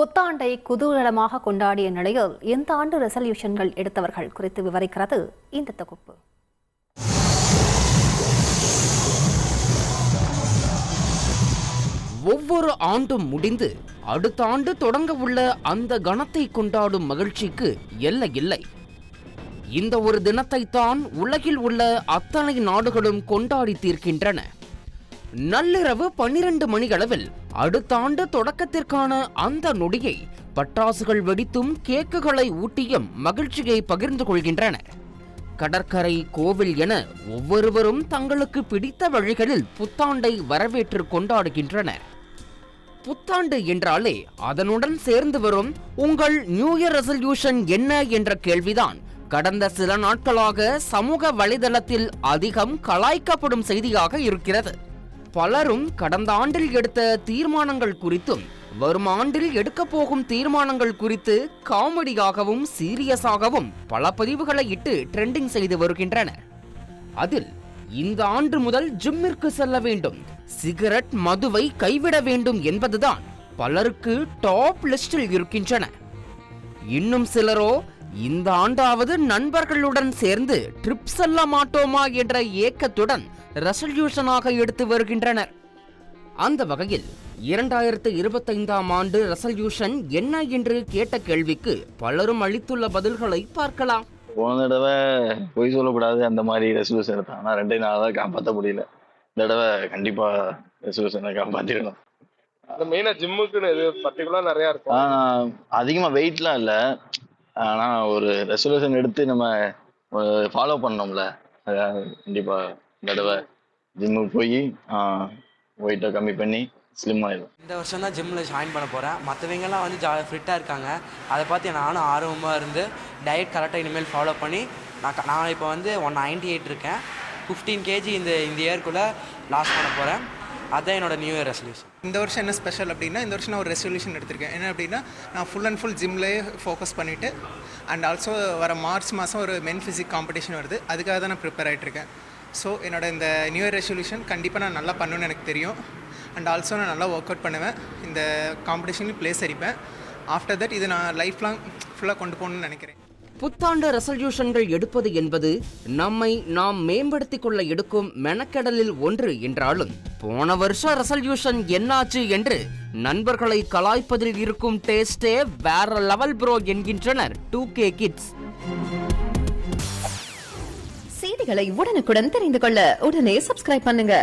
புத்தாண்டை குதூகலமாக கொண்டாடிய நிலையில் இந்த ஆண்டு ரெசல்யூஷன்கள் எடுத்தவர்கள் குறித்து விவரிக்கிறது இந்த தொகுப்பு. ஒவ்வொரு ஆண்டும் முடிந்து அடுத்த ஆண்டு தொடங்க உள்ள அந்த கணத்தை கொண்டாடும் மகிழ்ச்சிக்கு எல்லை இல்லை. இந்த ஒரு தினத்தை தான் உலகில் உள்ள அத்தனை நாடுகளும் கொண்டாடி தீர்க்கின்றன. நள்ளிரவு பன்னிரண்டு மணியளவில் அடுத்த ஆண்டு தொடக்கத்திற்கான அந்த நொடியை பட்டாசுகள் வெடித்தும் கேக்குகளை ஊட்டியும் மகிழ்ச்சியை பகிர்ந்து கொள்கின்றன. கடற்கரை கோவில் என ஒவ்வொருவரும் தங்களுக்கு பிடித்த வழிகளில் புத்தாண்டை வரவேற்று கொண்டாடுகின்றனர். புத்தாண்டு என்றாலே அதனுடன் சேர்ந்து வரும் உங்கள் நியூ இயர் ரெசல்யூஷன் என்ன என்ற கேள்விதான் கடந்த சில நாட்களாக சமூக வலைதளத்தில் அதிகம் கலாய்க்கப்படும் செய்தியாக இருக்கிறது. பலரும் கடந்த ஆண்டில் எடுத்த தீர்மானங்கள் குறித்தும் வரும் ஆண்டில் எடுக்கப் போகும் தீர்மானங்கள் குறித்து காமெடியாகவும் சீரியஸாகவும் பல பதிவுகளை இட்டு ட்ரெண்டிங் செய்து வருகின்றனர் அதில் இந்த ஆண்டு முதல் ஜிம்மிற்கு செல்ல வேண்டும் சிகரெட் மதுவை கைவிட வேண்டும் என்பதுதான் பலருக்கு டாப் லிஸ்டில் இருக்கின்றன. இன்னும் சிலரோ இந்த ஆண்டாவது நண்பர்களுடன் சேர்ந்து ட்ரிப் செல்ல மாட்டோமா என்ற ஏக்கத்துடன் ரெசல்யூஷனாக எடுத்து வருகின்றனர். அந்த வகையில் இரண்டாயிரத்து இருபத்தைந்தாம் ஆண்டு ரெசல்யூஷன் என்ன என்று கேட்ட கேள்விக்கு பலரும் அளித்துள்ள பதில்களை பார்க்கலாம். போன தடவை பொய் சொல்லக்கூடாது அந்த மாதிரி ரெசல்யூஷன் எடுத்தேன். ஆனால் ரெண்டே நாளாக காப்பாற்ற முடியல. இந்த தடவை கண்டிப்பா ரெசல்யூஷனை காப்பாற்றிடணும் மெயினா ஜிம்முக்குன்னு இது பர்டிகுலர் நிறைய இருக்கும். ஆனால் அதிகமாக வெயிட்லாம் இல்லை. ஆனால் ஒரு ரெசல்யூஷன் எடுத்து நம்ம ஃபாலோ பண்ணோம்ல. அதாவது கண்டிப்பா இந்த தடவை ஜிம்முக்கு போய் வெயிட்டை கம்மி பண்ணி ஸ்லிம் ஆயிடும் இந்த வருஷம் தான் ஜிம்மில் ஜாயின் பண்ண போகிறேன் மற்றவங்கெல்லாம் வந்து ஜா ஃபிட்டாக இருக்காங்க. அதை பார்த்து நானும் ஆர்வமாக இருந்து டயட் கரெக்டாக இனிமேல் ஃபாலோ பண்ணி நான் நான் இப்போ வந்து ஒன் நைன்டி எயிட் இருக்கேன். ஃபிஃப்டீன் கேஜி இந்த இந்த இயர்க்குள்ளே லாஸ் பண்ண போகிறேன் அதுதான் என்னோட நியூ இயர் ரெசல்யூஷன் இந்த வருஷம் என்ன ஸ்பெஷல் அப்படின்னா இந்த வருஷம் நான் ஒரு ரெசல்யூஷன் எடுத்திருக்கேன். என்ன அப்படின்னா நான் ஃபுல் அண்ட் ஃபுல் ஜிம்லேயே ஃபோக்கஸ் பண்ணிவிட்டு அண்ட் ஆல்சோ வர மார்ச் மாதம் ஒரு மென் ஃபிசிக் காம்படிஷன் வருது. அதுக்காக தான் நான் ப்ரிப்பேர் ஆகிட்டுருக்கேன் ஸோ என்னோட இந்த நியூ இயர் ரெசல்யூஷன் கண்டிப்பாக நான் நல்லா பண்ணுவேன்னு எனக்கு தெரியும். அண்ட் ஆல்சோ நான் நல்லா ஒர்க் அவுட் பண்ணுவேன். இந்த காம்படிஷன்லையும் ப்ளேஸ் அடிப்பேன். ஆஃப்டர் தட் இது நான் லைஃப் லாங் ஃபுல்லாக கொண்டு போகணும்னு நினைக்கிறேன். புத்தாண்டு ரெசல்யூஷன்கள் எடுப்பது என்பது நம்மை நாம் மேம்படுத்திக் கொள்ள எடுக்கும் மெனக்கெடலில் ஒன்று என்றாலும் போன வருஷ ரெசல்யூஷன் என்னாச்சு என்று நண்பர்களை கலாய்ப்பதில் இருக்கும் டேஸ்டே வேற லெவல் ப்ரோ என்கின்றனர் டூ கே கிட்ஸ். செய்திகளை உடனுக்குடன் தெரிந்து கொள்ள உடனே சப்ஸ்கிரைப் பண்ணுங்க.